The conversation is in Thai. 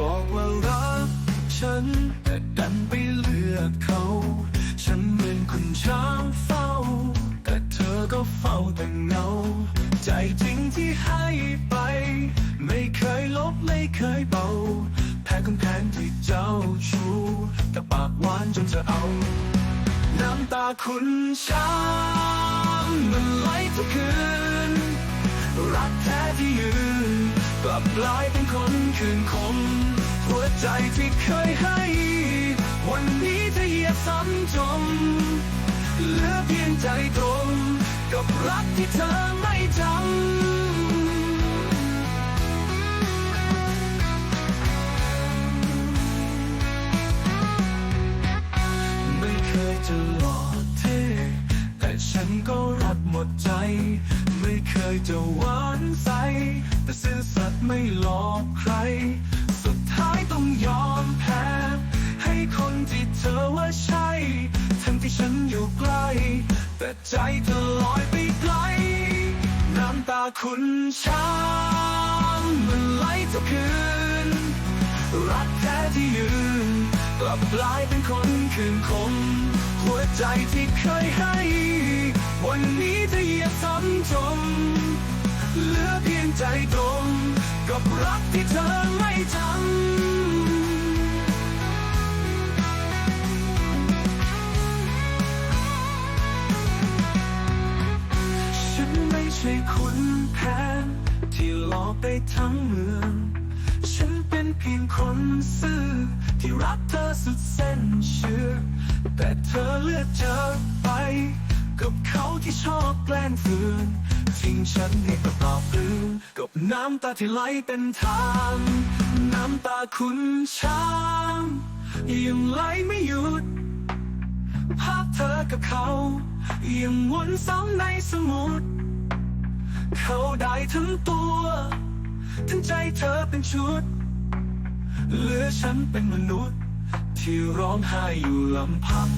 บอกว่ารักฉันแต่ดันไปเลือกเขา ฉันเหมือนคุณช้างเฝ้า แต่เธอก็เฝ้าแต่เงา ใจจริงที่ให้ไป ไม่เคยลบไม่เคยเบา แพ้คำแพ้ที่เจ้าชูแต่ปากหวานจนจะเอา น้ำตาคุณช้างมันไหลทุกคืนรักแท้ที่ยืน กลับกลายเป็นคนคืนคมหัวใจที่เคยให้ วันนี้เธอเหยียบซ้ำจมเหลือเพียงใจตรงกับรักที่เธอไม่จำไม่เคยจะหล่อเท่แต่ฉันก็รักหมดใจ ไม่เคยจะหวานใส แต่ซื่อสัตย์ ไม่หลอกใคร สุดท้ายต้องยอมแพ้ ให้คนที่เธอว่าใช่ ทั้งที่ฉันอยู่ใกล้ แต่ใจเธอลอยไปไกล น้ำตาคุณช้างมันไหลทุกคืน รักแท้ที่ยืน กลับกลายเป็นคนคืนคม หัวใจที่เคยให้ วันนี้เธอเหยียบซ้ำจมเหลือเพียงใจตรง กับรักที่เธอไม่จำฉันไม่ใช่คุณแผนที่หลอกไปทั้งเมือง ฉันเป็นเพียงคนซื่อ ที่รักเธอสุดเส้นเชื่อ แต่เธอเลือกเจอไป กับเขาที่ชอบแกล้งฝืน ทิ้งฉันให้กับเปล่าปลื้มกับน้ำตาที่ไหลเป็นทาง น้ำตาคุณช้างยังไหลไม่หยุด ภาพเธอกับเขา ยังวนซ้ำในสมุด เขาได้ทั้งตัว ทั้งใจเธอเป็นชุด เหลือฉันเป็นมนุษย์ ที่ร้องไห้อยู่ลำพัง